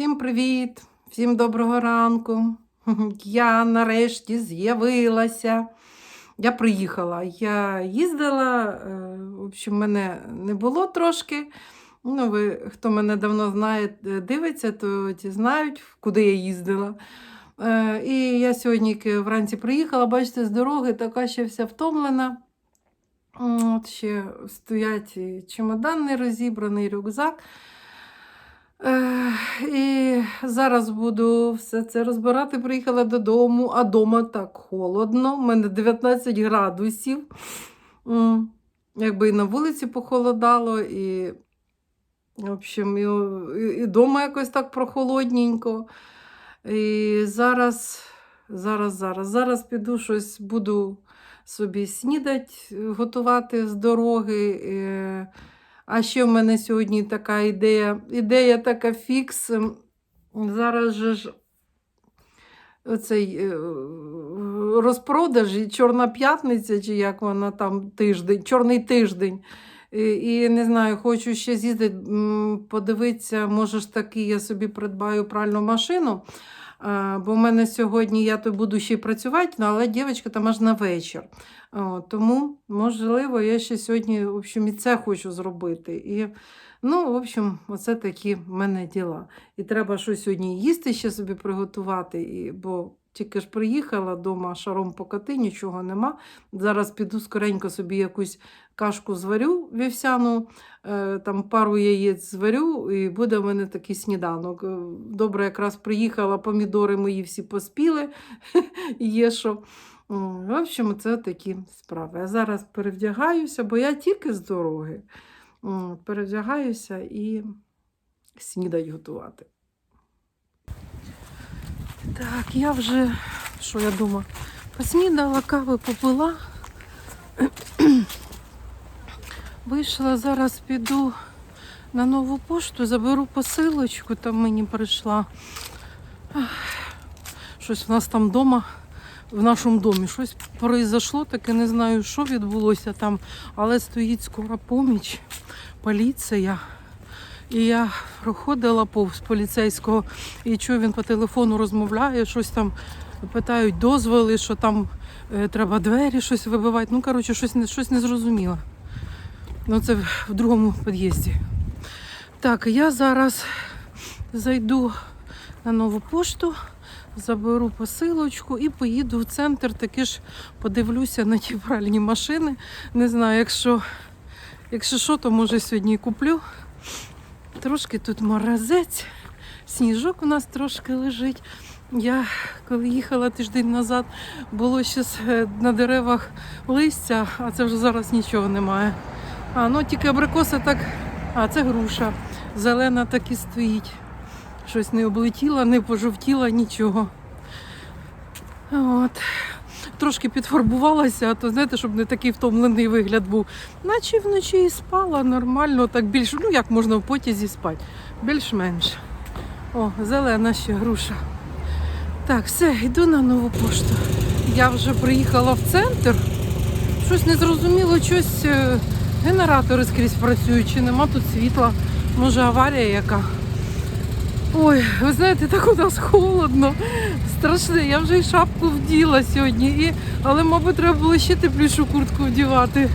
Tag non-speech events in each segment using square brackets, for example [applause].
Всім привіт! Всім доброго ранку. [laughs] Я нарешті з'явилася. Я приїхала. Я їздила, е, в общем, мене не було трошки. Ну, ви, хто мене давно знає, е, дивиться, то ті знають, куди я їздила. Е, І я сьогодні вранці приїхала, бачите, з дороги така ще вся втомлена. От ще стоять чемодан не розібраний, рюкзак. Е, І зараз буду все це розбирати. Приїхала додому, а вдома так холодно. У мене 19 градусів. Якби і на вулиці похолодало, і, в общем, і, і, і дома якось так прохолодненько. І зараз, зараз, зараз, зараз піду щось буду собі снідать готувати з дороги. А ще в мене сьогодні така ідея. Ідея така фікс. Зараз же ж оцей е, розпродаж і Чорна п'ятниця, чи як вона там тиждень, чорний тиждень. І не знаю, хочу ще з'їздити, подивитися, може ж таки я собі придбаю пральну машину. Бо в мене сьогодні я то буду ще й працювати, ну, але дівчинка там аж на вечір. Тому, можливо, я ще сьогодні в общем, і це хочу зробити. І, ну, в общем, оце такі в мене діла. І треба щось сьогодні їсти ще собі приготувати, і, бо тільки ж приїхала вдома, шаром покати, нічого нема. Зараз піду скоренько собі якусь кашку зварю вівсяну, е, там пару яєць зварю, і буде в мене такий сніданок. Е, Добре, якраз приїхала, помідори мої всі поспіли, [laughs] є що. В общем, це такі справи. Я зараз перевдягаюся, бо я тільки з дороги. Перевдягаюся і снідать готувати. Так, я вже, що я думаю, поснідала, кави попила. Вийшла, зараз піду на нову пошту, заберу посилочку, там мені прийшла. Щось в нас там вдома, в нашому домі, щось произошло, таке не знаю, що відбулося там, але стоїть скора поміч, поліція. І я проходила повз поліцейського і чую, він по телефону розмовляє, щось там питають дозволи, що там е, треба двері щось вибивати. Ну, коротше, щось, не- щось зрозуміло. Ну, це в другому під'їзді. Так, я зараз зайду на нову пошту, заберу посилочку і поїду в центр. Таки ж подивлюся на ті пральні машини. Не знаю, якщо, якщо що, то може сьогодні куплю. Трошки тут морозець, сніжок у нас трошки лежить. Я коли їхала тиждень назад, було ще е, на деревах листя, а це вже зараз нічого немає. А, ну тільки абрикоса так. А, це груша. Зелена так і стоїть. Щось не облетіла, не пожовтіла, нічого. От. Трошки підфарбувалася, то знаєте, щоб не такий втомлений вигляд був. Наче вночі і спала нормально, так більш, ну як можна в потязі спати, більш-менш. О, зелена ще груша. Так, все, йду на нову пошту. Я вже приїхала в центр. Щось незрозуміло, щось е, генератори скрізь працюють, чи нема тут світла. Може аварія яка. Ой, ви знаєте, так у нас холодно. Страшне. Я вже й шапку вділа сьогодні, і... але, мабуть, треба було ще теплішу куртку вдівати.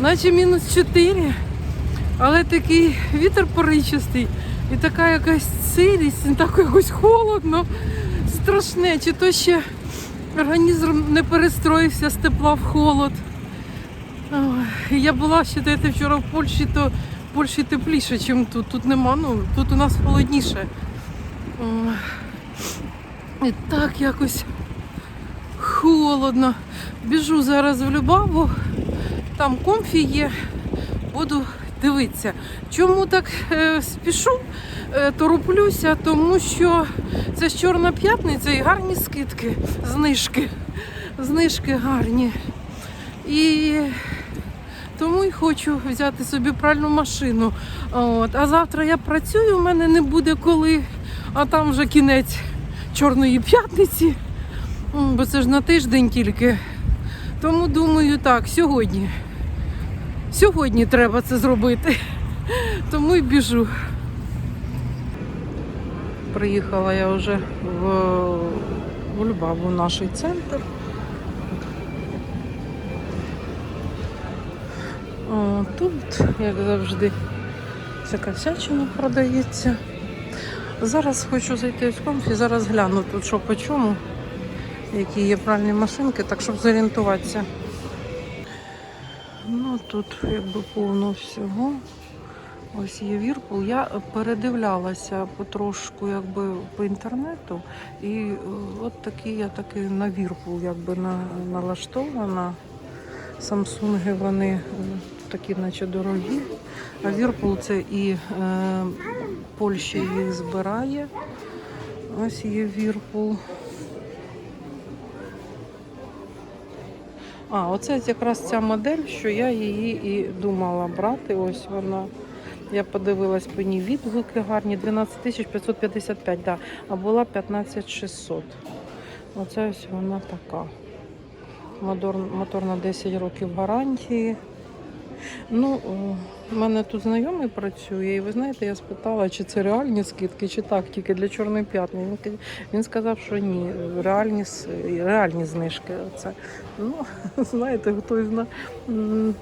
Наче мінус 4. Але такий вітер поричистий і така якась сирість, і так якось холодно. Страшне. Чи то ще організм не перестроївся з тепла в холод. Ой, Я була, считайте, вчора в Польщі, то в Польщі тепліше, ніж тут. Тут нема, ну тут у нас холодніше. І так якось холодно. Біжу зараз в Любаву, там комфі є, буду дивитися. Чому так е, спішу, е, тороплюся, тому що це ж Чорна п'ятниця і гарні скидки, знижки. Знижки гарні. І тому й хочу взяти собі пральну машину. От. А завтра я працюю, у мене не буде коли, а там вже кінець Чорної п'ятниці, бо це ж на тиждень тільки. Тому думаю, так, сьогодні. Сьогодні треба це зробити. Тому й біжу. Приїхала я вже в, в Любаву, в наш центр. О, тут, як завжди, всяка всячина продається. Зараз хочу зайти в комфі, зараз гляну тут, що по чому, які є пральні машинки, так щоб зорієнтуватися. Ну тут якби повно всього. Ось є Вірпул. Я передивлялася потрошку якби по інтернету, і е, от такі я таки на Вірпул якби на, налаштована. Самсунги вони такі, наче дорогі. А Вірпул це і е, Польща їх збирає. Ось є Вірпул. А, оце якраз ця модель, що я її і думала брати. Ось вона. Я подивилась по ній відгуки гарні. 12 555, да. а була 15 600. Оце ось вона така. Мотор, мотор на 10 років гарантії. Ну, у мене тут знайомий працює, і ви знаєте, я спитала, чи це реальні скидки, чи так, тільки для Чорної п'ятниці. Він, сказав, що ні, реальні, реальні знижки. Це. Ну, [laughs] знаєте, хтось зна,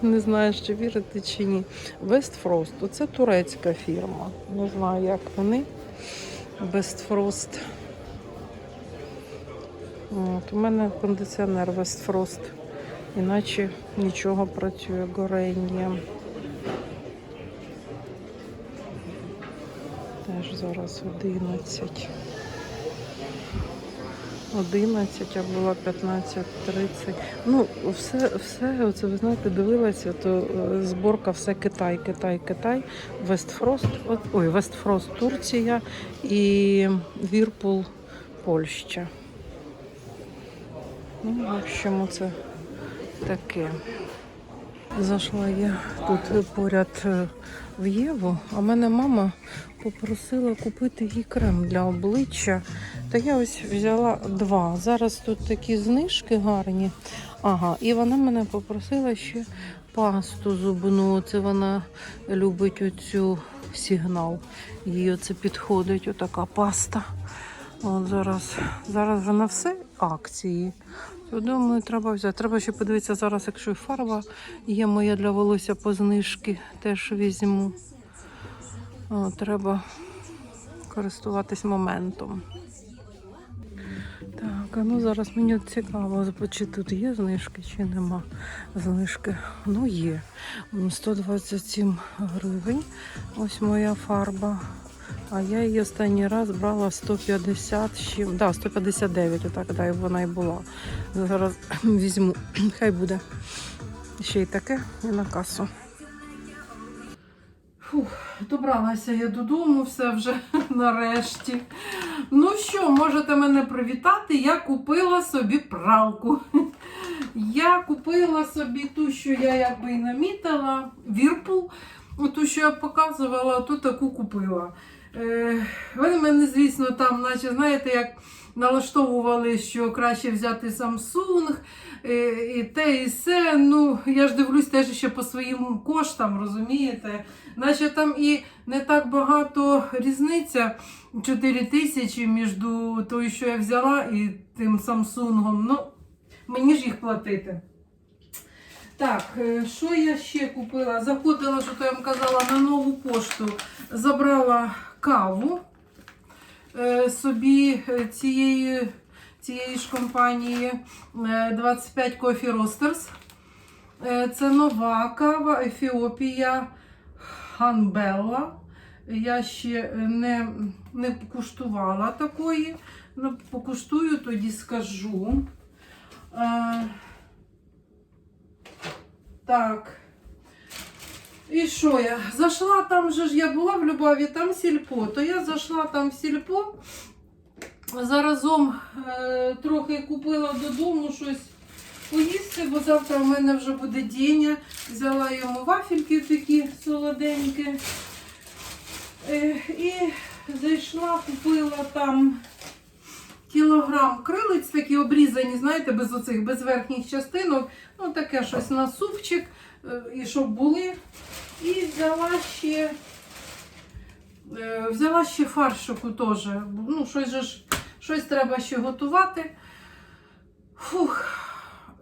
не знає, чи вірити чи ні. Westfrost, це турецька фірма. Не знаю, як вони. Westfrost. От, у мене кондиціонер Westfrost. Іначе нічого працює горіння. Теж зараз 11. 11, а була 15.30. Ну, все, все, оце ви знаєте, дивилася, то е, зборка все Китай, Китай, Китай, Вестфрост, ой, Вестфрост Турція і Вірпул Польща. Ну, в общем, це таке. Зайшла я тут поряд е, в Єву, а мене мама попросила купити їй крем для обличчя. Та я ось взяла два. Зараз тут такі знижки гарні. Ага, і вона мене попросила ще пасту зубну. Це вона любить оцю сигнал. Їй оце підходить, отака паста. От зараз, зараз вже на все акції. Думаю, треба взяти. Треба ще подивитися зараз, якщо фарба є моя для волосся по знижки, теж візьму. О, треба користуватись моментом. Так, а ну зараз мені цікаво, чи тут є знижки, чи нема знижки. Ну є. М, 127 гривень. Ось моя фарба. А я її останній раз брала 150, з да, 159, отак, да, вона і була. Зараз [clears throat] візьму, [clears throat] хай буде. Ще й таке і на касу. Фух, добралася я додому, все вже [laughs] нарешті. Ну що, можете мене привітати? Я купила собі пралку. [laughs] Я купила собі ту, що я якби і намітила, Вірпул. Ту, що я показувала, ту таку купила. Е, вони мене, звісно, там, наче, знаєте, як налаштовували, що краще взяти Samsung е, і те, і все. Ну, я ж дивлюсь теж ще по своїм коштам, розумієте? Наче там і не так багато різниця 4 тисячі між тою, що я взяла, і тим Samsung. Ну, мені ж їх платити. Так, е, що я ще купила? Заходила, що то я вам казала, на нову пошту. Забрала каву е, собі е, цієї, цієї ж компанії е, 25 Coffee Roasters. Е, Це нова кава Ефіопія Ханбелла. Я ще не, не куштувала такої. Ну, покуштую, тоді скажу. Е, так. І що я? Зайшла там же ж я була в Любаві, там сільпо. То я зайшла там в сільпо. Заразом е, трохи купила додому щось поїсти, бо завтра в мене вже буде діння. Взяла йому вафельки такі солоденькі. Е, і зайшла, купила там кілограм крилиць, такі обрізані, знаєте, без оцих, без верхніх частинок. Ну, таке щось на супчик, е, і щоб були. І взяла ще Е, Взяла ще фаршику теж. Ну, щось, же ж, щось треба ще готувати. Фух.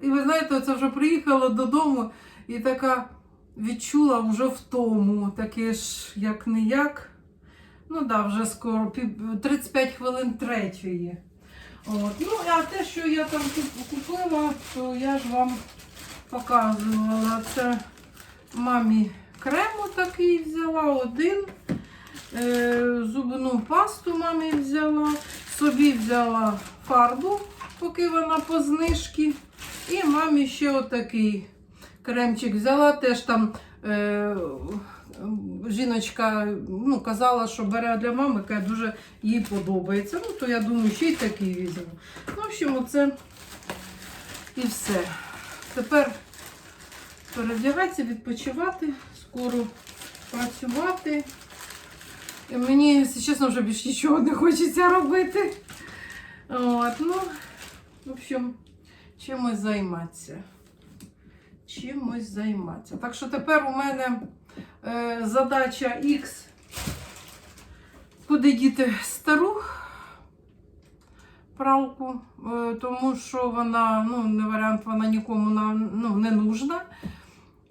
І ви знаєте, це вже приїхала додому і така відчула вже втому. Таке ж як не як. Ну да, вже скоро 35 хвилин третьої. От. Ну, а те, що я там купила, то я ж вам показувала. Це мамі крему такий взяла один. Е, зубну пасту мамі взяла. Собі взяла фарбу, поки вона по знижці. І мамі ще отакий кремчик взяла. Теж там е, жіночка ну, казала, що бере для мами, яка дуже їй подобається. Ну, то я думаю, ще й такий візьму. Ну, в общем, оце і все. Тепер перевдягатися, відпочивати, скоро працювати. І мені, якщо чесно, вже більше нічого не хочеться робити. От, ну, в общем, чимось займатися. Чимось займатися. Так що тепер у мене е, задача X, куди діти стару пралку, е, тому що вона, ну, не варіант, вона нікому на, ну, не нужна.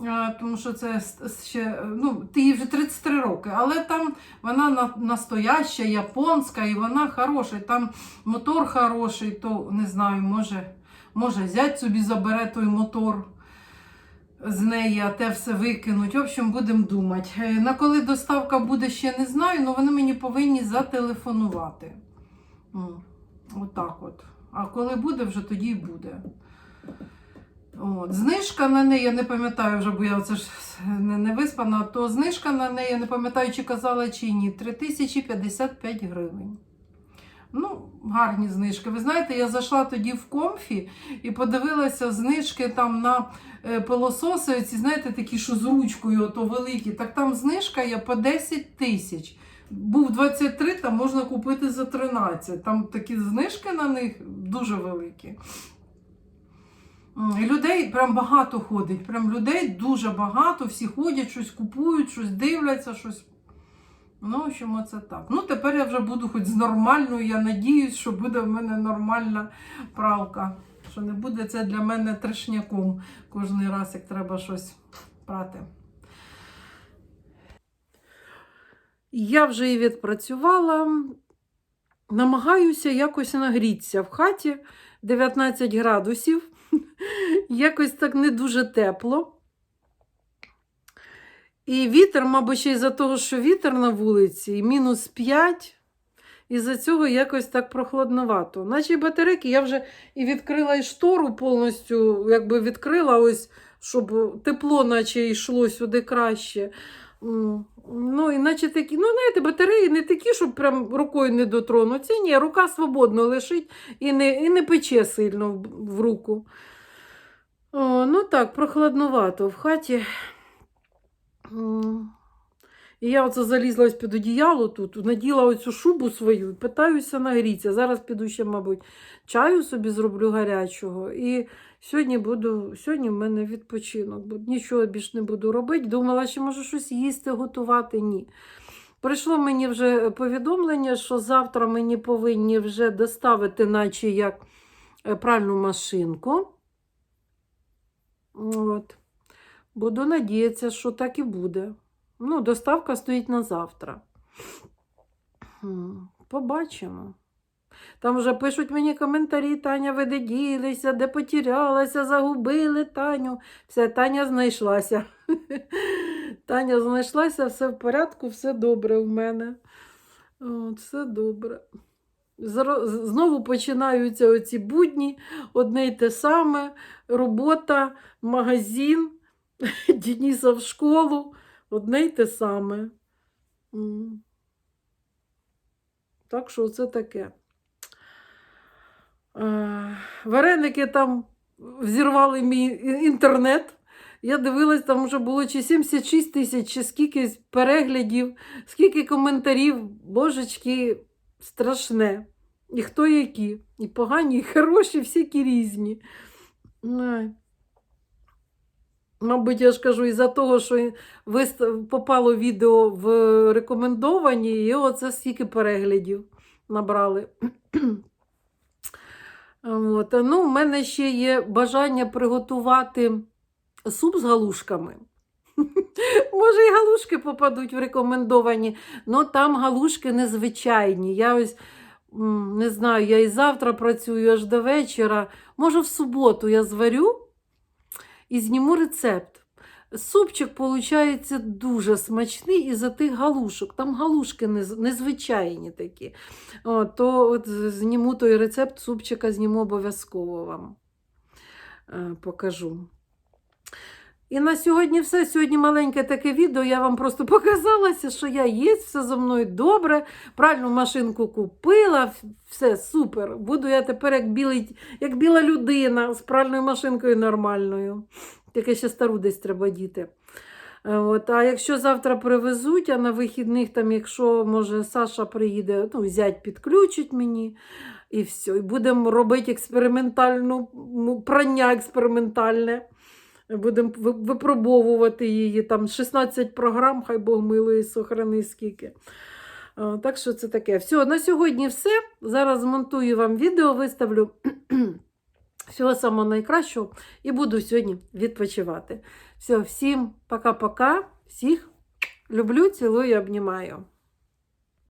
Е, Тому що це ще, е, ну, ти їй вже 33 роки, але там вона настояща, японська, і вона хороша. і Там мотор хороший, то не знаю, може, може зять собі забере той мотор з неї, а те все викинуть. В общем, будемо думати. Е, На коли доставка буде, ще не знаю, але вони мені повинні зателефонувати. Отак от. А коли буде, вже тоді й буде. От. Знижка на неї, я не пам'ятаю вже, бо я це ж не, не виспана, то знижка на неї, я не пам'ятаю, чи казала, чи ні, 3055 гривень. Ну, гарні знижки. Ви знаєте, я зайшла тоді в комфі і подивилася знижки там на е, пилососи, ці, знаєте, такі, що з ручкою, ото великі. Так там знижка є по 10 тисяч. Був 23, там можна купити за 13. Там такі знижки на них дуже великі. І людей прям багато ходить. Прям людей дуже багато, всі ходять, щось купують, щось дивляться, щось. Ну, в общем, оце так. Ну, тепер я вже буду хоч з нормальною, я надіюсь, що буде в мене нормальна правка. Що не буде це для мене трешняком кожен раз, як треба щось прати. Я вже її відпрацювала. Намагаюся якось нагрітися в хаті 19 градусів. Якось так не дуже тепло. І вітер, мабуть, ще із-за того, що вітер на вулиці, і мінус 5. Із-за цього якось так прохладновато. Наче й батарейки, я вже і відкрила і штору повністю, якби відкрила, ось, щоб тепло, наче йшло сюди краще. Ну, і наче такі, ну, знаєте, батареї не такі, щоб прям рукою не дотронуться. Ні, рука свободно лежить і не, і не пече сильно в, в руку. О, ну так, прохладновато в хаті. І я оце залізла ось під одіяло тут, наділа оцю шубу свою, питаюся нагрітися. Зараз піду ще, мабуть, чаю собі зроблю гарячого. І сьогодні буду, сьогодні в мене відпочинок, бо нічого більше не буду робити. Думала, що можу щось їсти, готувати. Ні. Прийшло мені вже повідомлення, що завтра мені повинні вже доставити, наче як е, пральну машинку. От. Буду надіятися, що так і буде. Ну, доставка стоїть на завтра. Побачимо. Там вже пишуть мені коментарі, Таня, ви де ділися, де потерялася, загубили Таню. Все, Таня знайшлася. [laughs] Таня знайшлася, все в порядку, все добре в мене. От, все добре. Знову починаються оці будні, одне й те саме, робота, магазин, [laughs] Дениса в школу, одне й те саме. Так що це таке. Е, Вареники там взірвали мій інтернет. Я дивилась, там вже було чи 76 тисяч, чи скільки переглядів, скільки коментарів. Божечки, страшне. І хто які. І погані, і хороші, всякі різні. Мабуть, я ж кажу, із-за того, що попало відео в рекомендовані, і оце стільки переглядів набрали. От. Ну, в мене ще є бажання приготувати суп з галушками. [laughs] Може, і галушки попадуть в рекомендовані, але там галушки незвичайні. Я ось не знаю, я і завтра працюю аж до вечора. Може, в суботу я зварю і зніму рецепт. Супчик, виходить, дуже смачний із-за тих галушок. Там галушки незвичайні такі. О, то от зніму той рецепт супчика, зніму обов'язково вам е, покажу. І на сьогодні все. Сьогодні маленьке таке відео. Я вам просто [laughs] показалася, що я є, все зо мною добре. Пральну машинку купила, все супер. Буду я тепер як, білий, як біла людина з пральною машинкою нормальною. Тільки ще стару десь треба діти. Е, От, а якщо завтра привезуть, а на вихідних, там, якщо може Саша приїде, ну, зять підключить мені, і все. І будемо робити експериментальну ну, прання експериментальне. Будемо випробовувати її. Там 16 програм, хай Бог милує, сохрани скільки. Так що це таке. Все, на сьогодні все. Зараз змонтую вам відео, виставлю. [clears throat] Всього самого найкращого і буду сьогодні відпочивати. Все, всім пока-пока. Всіх люблю, цілую, обнімаю.